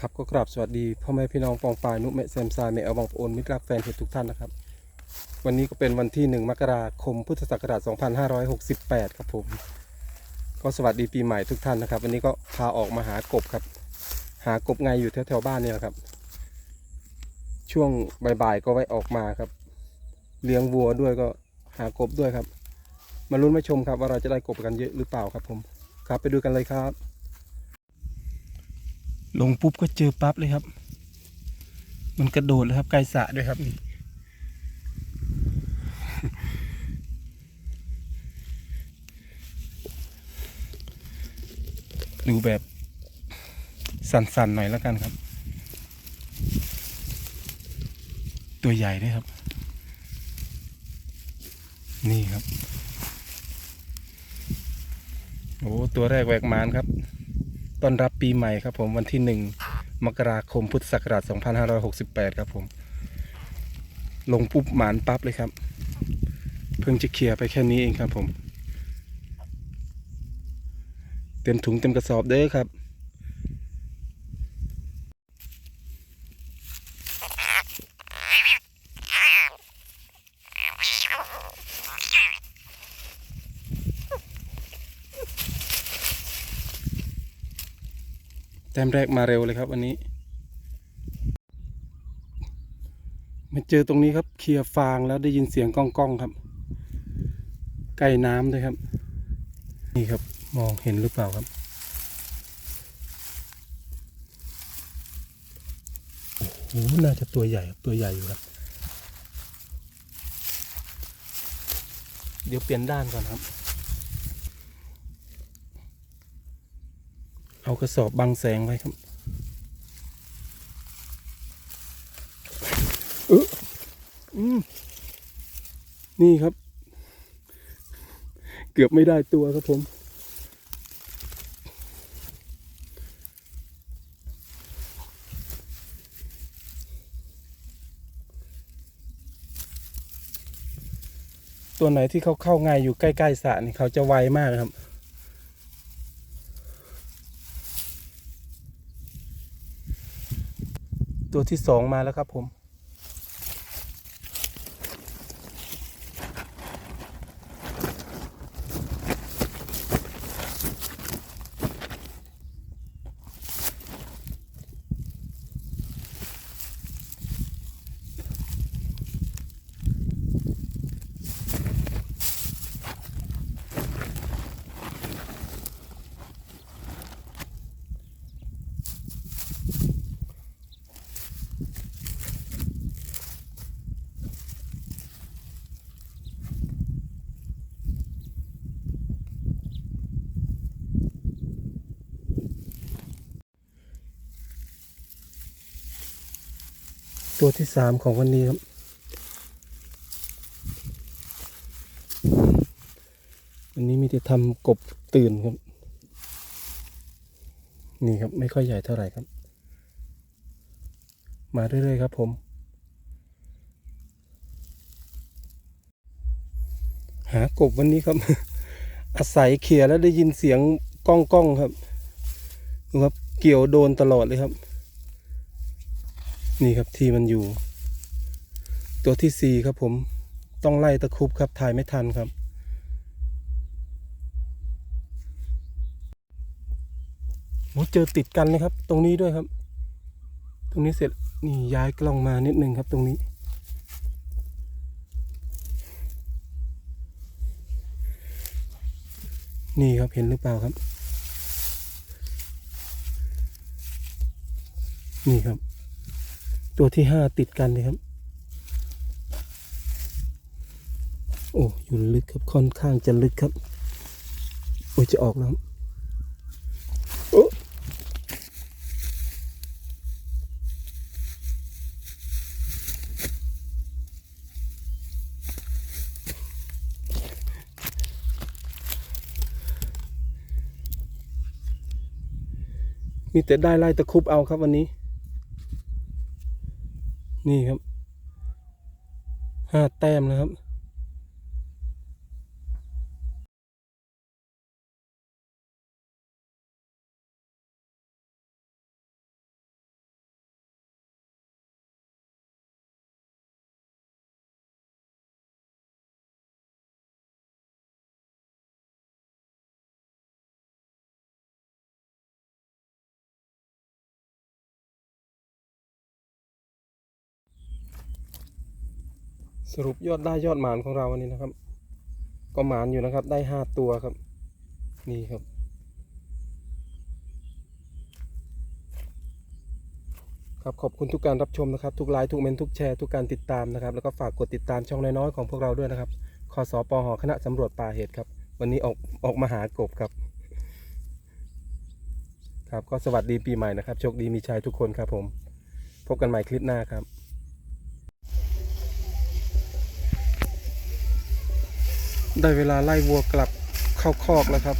ครับก็กราบสวัสดีพ่อแม่พี่น้องปองปายนุเมะแซมซายเมะเอาบองโอนมิตรรักแฟนเพจทุกท่านนะครับ วันนี้ก็เป็นวันที่ 1 มกราคมพุทธศักราช 2568 ครับผม ก็สวัสดีปีใหม่ทุกท่านนะครับ วันนี้ก็พาออกมาหากบครับ หากบไงอยู่แถวๆบ้านเนี่ยครับ ช่วงบ่ายๆก็ไว้ออกมาครับ เลี้ยงวัวด้วยก็หากบด้วยครับ มาลุ้นมาชมครับว่าเราจะได้กบกันเยอะหรือเปล่าครับผม ครับไปดูกันเลยครับ ลงปุ๊บก็เจอปั๊บเลยครับ มันกระโดดเลยครับไกลสะด้วยครับนี่ดูแบบสั่นๆหน่อยแล้วกันครับ ตัวใหญ่ด้วยครับ นี่ครับ โอ้ตัวแรกแหวกมานครับ ต้อนรับปีใหม่ครับผมวันที่หนึ่งมกราคมพุทธศักราช 2568 ครับผม ลงปุ๊บหมานปั๊บเลยครับ เพิ่งจะเคลียร์ไปแค่นี้เองครับผม เต็มถุงเต็มกระสอบเด้อครับ แต้มแรกมาเร็วเลยครับวันนี้ มาเจอตรงนี้ครับเคลียร์ฟางแล้วได้ยินเสียงก้องก้องครับใกล้น้ำด้วยครับ นี่ครับมองเห็นหรือเปล่าครับโอ้โหน่าจะตัวใหญ่ตัวใหญ่อยู่ครับเดี๋ยวเปลี่ยนด้านก่อนครับ เอากระสอบบังแสงไว้ครับเอออืมนี่ครับ เกือบไม่ได้ตัวครับผม ตัวไหนที่เขาเข้าง่ายอยู่ใกล้ๆสระนี่เขาจะไวมากครับ ตัวที่สองมาแล้วครับผม ตัวที่สามของวันนี้ครับ วันนี้มีแต่ทำกบตื่นครับ นี่ครับไม่ค่อยใหญ่เท่าไหร่ครับ มาเรื่อยๆครับผม หากบวันนี้ครับ อาศัยเขี่ยแล้วได้ยินเสียงก้องก้องๆครับดูครับ เกี่ยวโดนตลอดเลยครับ นี่ครับที่มันอยู่ ตัวที่สี่ครับผมต้องไล่ตะคุบครับถ่ายไม่ทันครับโอ้เจอติดกันเลยครับ ตรงนี้ด้วยครับ ตรงนี้เสร็จนี่ย้ายกล้องมานิดนึงครับตรงนี้ นี่ครับเห็นหรือเปล่าครับ นี่ครับ ตัวที่ห้าติดกันเลยครับ โอ้อยู่ลึกครับค่อนข้างจะลึกครับโอ้จะออกแล้วโอ้มีแต่ได้ไล่ตะครุบเอาครับวันนี้ นี่ครับห้าแต้มนะครับ รุปยอดได้ยอดหมานของเราวันนี้นะครับ ก็หมานอยู่นะครับ ได้ห้าตัวครับ นี่ครับ ครับขอบคุณทุกการรับชมนะครับ ทุกไลค์ทุกเมนทุกแชร์ทุกการติดตามนะครับ แล้วก็ฝากกดติดตามช่องน้อยๆของพวกเราด้วยนะครับคอสปหคณะสำรวจป่าเหตุครับ วันนี้ออกออกมาหากบครับครับก็สวัสดีปีใหม่นะครับ โชคดีมีชัยทุกคนครับผม พบกันใหม่คลิปหน้าครับ ได้เวลาไล่วัวกลับเข้าคอกแล้วครับ